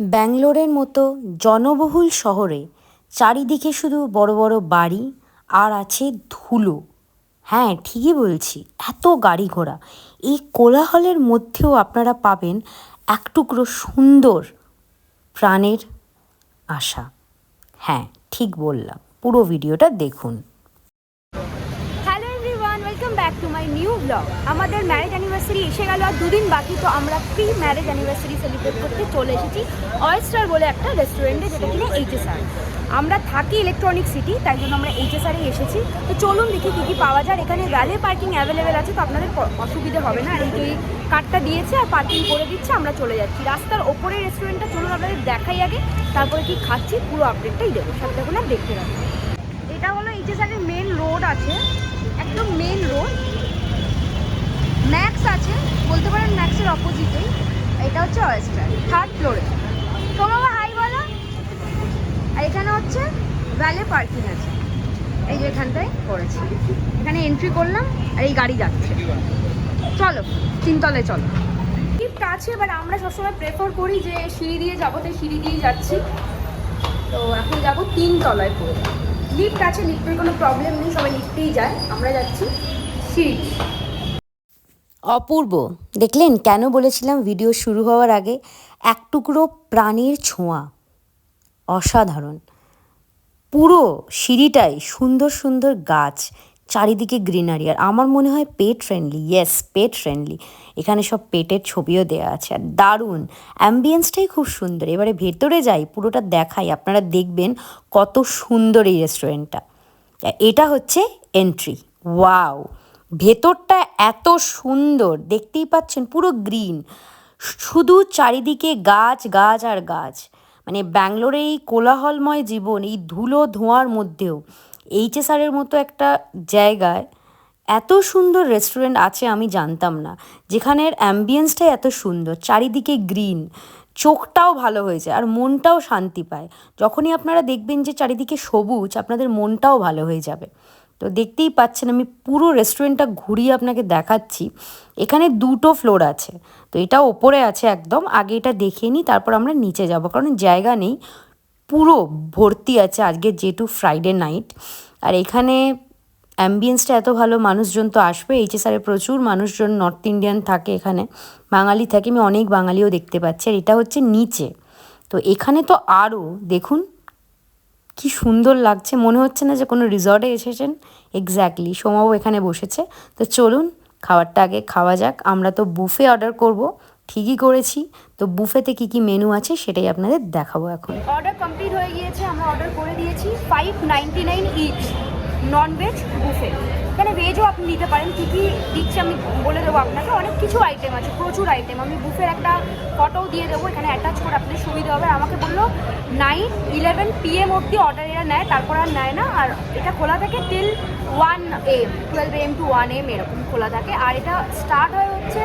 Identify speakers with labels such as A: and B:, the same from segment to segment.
A: ব্যাঙ্গালোরের মতো জনবহুল শহরে চারিদিকে শুধু বড় বড় বাড়ি আর আছে ধুলো। হ্যাঁ ঠিকই বলছি, এত গাড়ি ঘোড়া। এই কোলাহলের মধ্যেও আপনারা পাবেন এক টুকরো সুন্দর প্রাণের আশা। হ্যাঁ ঠিক বললাম। পুরো ভিডিওটা দেখুন।
B: নিউ ব্লগ আমাদের ম্যারেজ অ্যানিভার্সারি এসে গেল আর দুদিন বাকি, তো আমরা প্রি ম্যারেজ অ্যানিভার্সারি সেলিব্রেট করতে চলে এসেছি অয়েস্টার বলে একটা রেস্টুরেন্টে যেটা কিনা এইচএসআর আমরা থাকি ইলেকট্রনিক সিটি তাই জন্য আমরা এইচএসআরে এসেছি। তো চলুন দেখি কী কী পাওয়া যায়। এখানে ভ্যালে পার্কিং অ্যাভেলেবেল আছে, তো আপনাদের অসুবিধে হবে না। আর এই কার্ডটা দিয়েছে আর পার্কিং করে দিচ্ছে, আমরা চলে যাচ্ছি। রাস্তার ওপরে রেস্টুরেন্টটা চলুন আপনাদের দেখাই আগে। তারপরে কি খাচ্ছি, পুরো আপডেটটাই দেবো। দেখুন দেখতে রাখুন এটা হলো এইচএসআরের মেন রোড আছে। একদম মেন রোড ম্যাক্স আছে, বলতে পারেন ম্যাক্সের অপোজিটেই এটা হচ্ছে অয়েস্টার থার্ড ফ্লোরে তোমার হাই বলো। আর এখানে হচ্ছে ভ্যালে পার্কিং আছে। এই যে এখানটায় করেছি। এখানে এন্ট্রি করলাম, আর এই গাড়ি যাচ্ছে। চলো, তিনতলায় চলো। লিফট আছে বাট আমরা সবসময় প্রেফার করি যে সিঁড়ি দিয়ে যাব, তাই সিঁড়ি দিয়েই যাচ্ছি। তো এখন যাব তিনতলায় পড়ে লিফট আছে লিফটের কোনো প্রবলেম নেই, সবাই লিফটেই যায়। আমরা যাচ্ছি সিঁড়ি।
A: অপূর্ব। দেখলেন কেন বলেছিলাম ভিডিও শুরু হওয়ার আগে এক টুকরো প্রাণীর ছোঁয়া। অসাধারণ। পুরো সিঁড়িটাই সুন্দর সুন্দর গাছ, চারিদিকে গ্রিনারি। আর আমার মনে হয় pet friendly yes pet friendly এখানে সব পেটের ছবিও দেওয়া আছে। আর দারুণ। অ্যাম্বিয়েন্সটাই খুব সুন্দর। এবারে ভেতরে যাই, পুরোটা দেখাই। আপনারা দেখবেন কত সুন্দর এই রেস্টুরেন্টটা এটা হচ্ছে এন্ট্রি ওয়াও ভেতরটা এত সুন্দর, দেখতেই পাচ্ছেন পুরো গ্রিন। শুধু চারিদিকে গাছ গাছ আর গাছ। মানে ব্যাঙ্গালোরে এই কোলাহলময় জীবন, এই ধুলো ধোঁয়ার মধ্যেও। এইচএসআরের মতো একটা জায়গায় এত সুন্দর রেস্টুরেন্ট আছে আমি জানতাম না। যেখানের অ্যাম্বিয়েন্সটাই এত সুন্দর, চারিদিকে গ্রিন। চোখটাও ভালো হয়েছে আর মনটাও শান্তি পায়। যখনই আপনারা দেখবেন যে চারিদিকে সবুজ, আপনাদের মনটাও ভালো হয়ে যাবে। তো দেখতেই পাচ্ছেন আমি পুরো রেস্টুরেন্টটা ঘুরিয়ে আপনাকে দেখাচ্ছি। এখানে দুটো ফ্লোর আছে। তো এটা ওপরে আছে একদম, আগে এটা দেখে নিই, তারপর আমরা নিচে যাব। কারণ জায়গা নেই, পুরো ভর্তি আছে আজকে যেহেতু ফ্রাইডে নাইট আর এখানে অ্যাম্বিয়েন্সটা এত ভালো, মানুষজন তো আসবে। এইচএসআরে প্রচুর মানুষজন নর্থ ইন্ডিয়ান থাকে এখানে। বাঙালি থাকে, আমি অনেক বাঙালিও দেখতে পাচ্ছি। আর এটা হচ্ছে নিচে। তো এখানে তো আরও, দেখুন কি সুন্দর লাগছে। মনে হচ্ছে না যে কোনো রিসর্টে এসেছেন। এক্স্যাক্টলি সোমাও এখানে বসেছে। তো চলুন, খাবারটা আগে খাওয়া যাক। আমরা তো বুফে অর্ডার করব। ঠিকই করেছি। তো বুফেতে কি কি মেনু আছে সেটাই আপনাদের দেখাবো এখন।
B: অর্ডার কমপ্লিট হয়ে গিয়েছে। আমরা অর্ডার করে দিয়েছি। Five ninety nine each non veg buffet এখানে ভেজও আপনি নিতে পারেন। কী কী দিচ্ছে আমি বলে দেবো আপনাকে। অনেক কিছু আইটেম আছে, প্রচুর আইটেম আমি বুফের একটা ফটোও দিয়ে দেবো। এখানে অ্যাটাচ করে আপনাদের সুবিধা হবে। আমাকে বলল, নাইন ইলেভেন পিএম অবধি অর্ডার এরা নেয়, তারপর আর নেয় না। আর এটা খোলা থাকে till one AM twelve AM to one AM এরকম খোলা থাকে। আর এটা স্টার্ট হয় হচ্ছে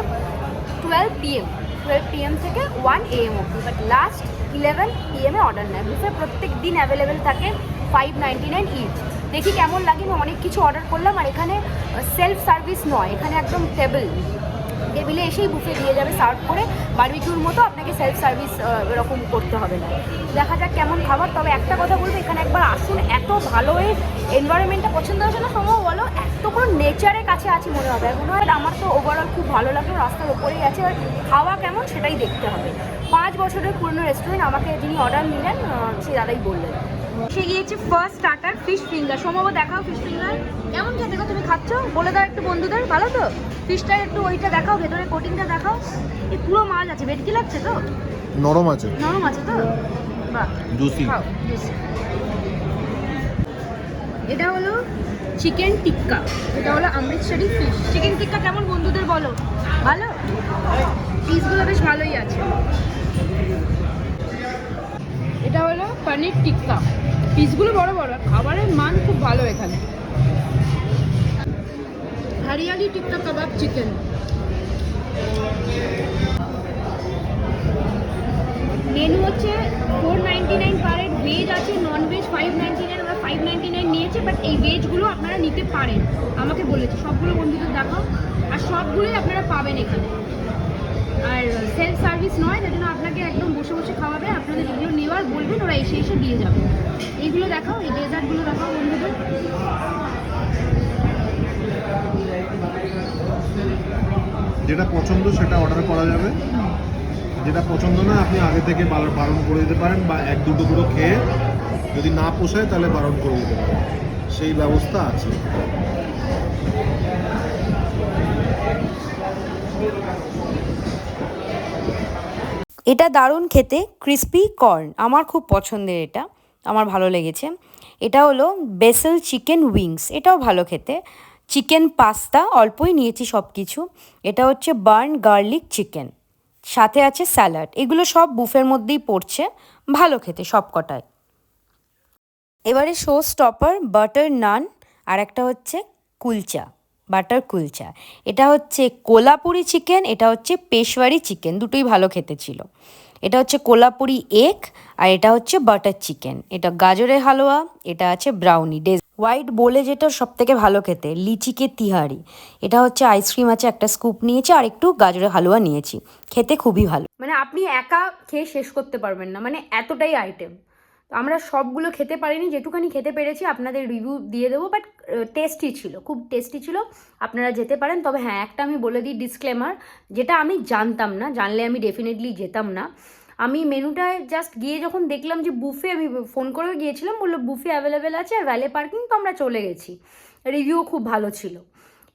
B: টুয়েলভ পিএম টুয়েলভ পিএম থেকে ওয়ান এএম অবধি। বাট লাস্ট ইলেভেন পিএমে অর্ডার নেয়। বুফে প্রত্যেক দিন অ্যাভেলেবেল থাকে। ফাইভ নাইনটি নাইন ইচ দেখি কেমন লাগে, আমি অনেক কিছু অর্ডার করলাম আর এখানে সেলফ সার্ভিস নয়, এখানে একদম টেবিল টেবিলে এসেই বুফে দিয়ে যাবে সার্ভ করে বারবিকিউর মতো আপনাকে সেলফ সার্ভিস এরকম করতে হবে না। দেখা যাক কেমন খাবার, তবে একটা কথা বলব, এখানে একবার আসুন, এত ভালো এই এনভায়রনমেন্টটা পছন্দ হয়েছে না, সম্ভব বলো? এত কোনো নেচারের কাছে আছি মনে হবে। মনে হয় আমার তো ওভারঅল খুব ভালো লাগল, রাস্তার ওপরেই আছে, আর খাওয়া কেমন সেটাই দেখতে হবে। পাঁচ বছরের পুরনো রেস্টুরেন্ট আমাকে যিনি অর্ডার নিলেন সে দাদাই বললেন। সে গিয়েছে ফার্স্ট স্টার্টার ফিশ ফিঙ্গার সম্ভব দেখাও ফিশ ফিঙ্গার কেমন খেতে গো তুমি খাচ্ছ? বলে দাও একটু বন্ধুদের ভালো তো? ফিশটা একটু ওইটা দেখাও ভেতরে কোটিংটা দেখাও। এই পুরো মাছ আছে ভেটকি লাগছে তো?
C: নরম আছে।
B: নরম আছে তো? বাহ
C: জুসি
B: এটা হলো চিকেন টিক্কা এটা হলো অমৃতসরি ফিশ চিকেন টিক্কা কেমন বন্ধুদের বলো? ভালো? পিসগুলো বেশ ভালোই আছে। এটা হলো পনির টিক্কা পিসগুলো বড় বড়। খাবারের মান খুব ভালো এখানে। হরিয়ালি টিক্কা কাবাব চিকেন। মেনু হচ্ছে four ninety nine per veg আছে non veg five ninety nine আমরা ফাইভ নাইনটি নাইন নিয়েছে বাট এই ভেজগুলো আপনারা নিতে পারেন। আমাকে বলেছে, সবগুলো বন্ধুদের দেখাও, আর সবগুলোই আপনারা পাবেন এখানে। আর সেলফ সার্ভিস নয় তার জন্য আপনাকে একদম বসে বসে খাওয়াবে আপনি বলবেন, ওরা এসে এসে দিয়ে যাবে। এইগুলো দেখাও, এই ডেজার্টগুলো দেখাও বন্ধুদের।
C: যেটা পছন্দ সেটা অর্ডার করা যাবে। যেটা পছন্দ না, আপনি আগে থেকে বারণ করে দিতে পারেন বা এক, দুটো করে খেয়ে যদি না পোষায় তাহলে বারণ করে দিতে পারেন। সেই ব্যবস্থা আছে।
A: এটা দারুণ খেতে ক্রিস্পি কর্ন আমার খুব পছন্দের এটা, আমার ভালো লেগেছে। এটা হলো বেসেল চিকেন উইংস এটাও ভালো খেতে। চিকেন পাস্তা অল্পই নিয়েছি সব কিছু এটা হচ্ছে বার্ন গার্লিক চিকেন সাথে আছে স্যালাড এগুলো সব বুফের মধ্যেই পড়ছে, ভালো খেতে সব কটায় এবারে শো স্টপার বাটার নান আর একটা হচ্ছে কুলচা। বাটার কুলচা। এটা হচ্ছে কোলাপুরি চিকেন, এটা হচ্ছে পেশওয়ারি চিকেন, দুটোই ভালো খেতে ছিল। এটা হচ্ছে কোলাপুরি এগ আর এটা হচ্ছে বাটার চিকেন। এটা গাজরের হালুয়া, এটা আছে ব্রাউনি। ডেজ হোয়াইট বলে যেটা সব থেকে ভালো খেতে লিচিকে তিহারি। এটা হচ্ছে আইসক্রিম আছে, একটা স্কুপ নিয়েছি আর একটু গাজরের হালুয়া নিয়েছি। খেতে খুবই ভালো।
B: মানে আপনি একা খেয়ে শেষ করতে পারবেন না মানে এতটাই আইটেম আমরা সবগুলো খেতে পারিনি যেটুখানি খেতে পেরেছি আপনাদের রিভিউ দিয়ে দেবো বাট টেস্টি ছিল, খুব টেস্টি ছিল, আপনারা যেতে পারেন। তবে হ্যাঁ একটা আমি বলে দিই ডিসক্লেমার যেটা আমি জানতাম না, জানলে আমি ডেফিনেটলি যেতাম না। আমি মেনুটায় জাস্ট গিয়ে যখন দেখলাম যে বুফে আমি ফোন করেও গিয়েছিলাম, বলল বুফে অ্যাভেলেবেল আছে আর ভ্যালে পার্কিং তো আমরা চলে গেছি। রিভিউ খুব ভালো ছিল।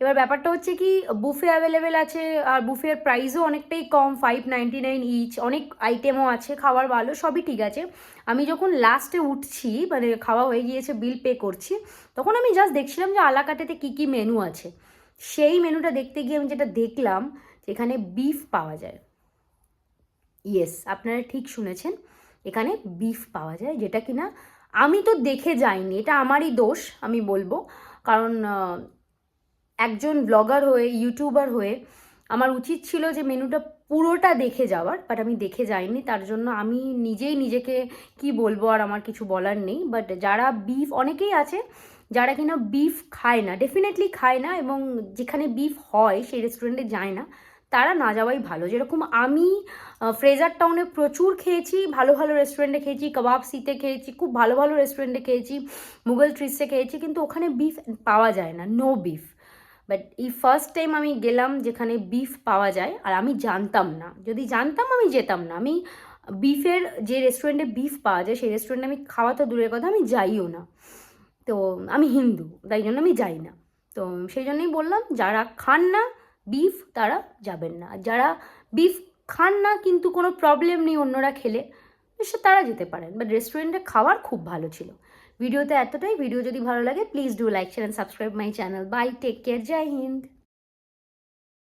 B: এবার ব্যাপারটা হচ্ছে কি বুফে অ্যাভেলেবেল আছে, আর বুফের প্রাইসও অনেকটাই কম ফাইভ নাইনটি নাইন ইচ অনেক আইটেমও আছে খাওয়ার ভালো, সবই ঠিক আছে। আমি যখন লাস্টে উঠছি মানে খাওয়া হয়ে গিয়েছে বিল পে করছি, তখন আমি জাস্ট দেখছিলাম যে আলাকাটেতে কী কী মেনু আছে। সেই মেনুটা দেখতে গিয়ে আমি যেটা দেখলাম এখানে বিফ পাওয়া যায়। ইয়েস আপনারা ঠিক শুনেছেন, এখানে বিফ পাওয়া যায়, যেটা কিনা আমি তো দেখে যাইনি, এটা আমারই দোষ, আমি বলব। কারণ একজন ব্লগার হয়ে ইউটিউবার হয়ে, আমার উচিত ছিল যে মেনুটা পুরোটা দেখে যাওয়ার বাট আমি দেখে যাইনি, তার জন্য আমি নিজেই নিজেকে কি বলব আর আমার কিছু বলার নেই বাট যারা বিফ অনেকেই আছে যারা কিনা বিফ খায় না ডেফিনেটলি খায় না এবং যেখানে বিফ হয়, সেই রেস্টুরেন্টে যায় না, তারা না যাওয়াই ভালো। যেরকম আমি ফ্রেজার টাউনে প্রচুর খেয়েছি, ভালো ভালো রেস্টুরেন্টে খেয়েছি কাবাব সিতে খেয়েছি, খুব ভালো ভালো রেস্টুরেন্টে খেয়েছি মুঘল ট্রিসে খেয়েছি, কিন্তু ওখানে বিফ পাওয়া যায় না নো বিফ বাট এই ফার্স্ট টাইম আমি গেলাম যেখানে বিফ পাওয়া যায়, আর আমি জানতাম না। যদি জানতাম, আমি যেতাম না। আমি বিফের যে রেস্টুরেন্টে বিফ পাওয়া যায়, সেই রেস্টুরেন্টে আমি খাওয়া তো দূরের কথা, আমি যাইও না। তো আমি হিন্দু, তাই জন্য আমি যাই না। তো সেই জন্যই বললাম, যারা খান না বিফ তারা যাবেন না। যারা বিফ খান না, কিন্তু কোনো প্রবলেম নেই অন্যরা খেলে সে তারা যেতে পারেন। বাট রেস্টুরেন্টে খাবার খুব ভালো ছিল। ভিডিওতে এতটাই ভিডিও যদি ভালো লাগে please do like share and subscribe my channel bye take care Joy Hind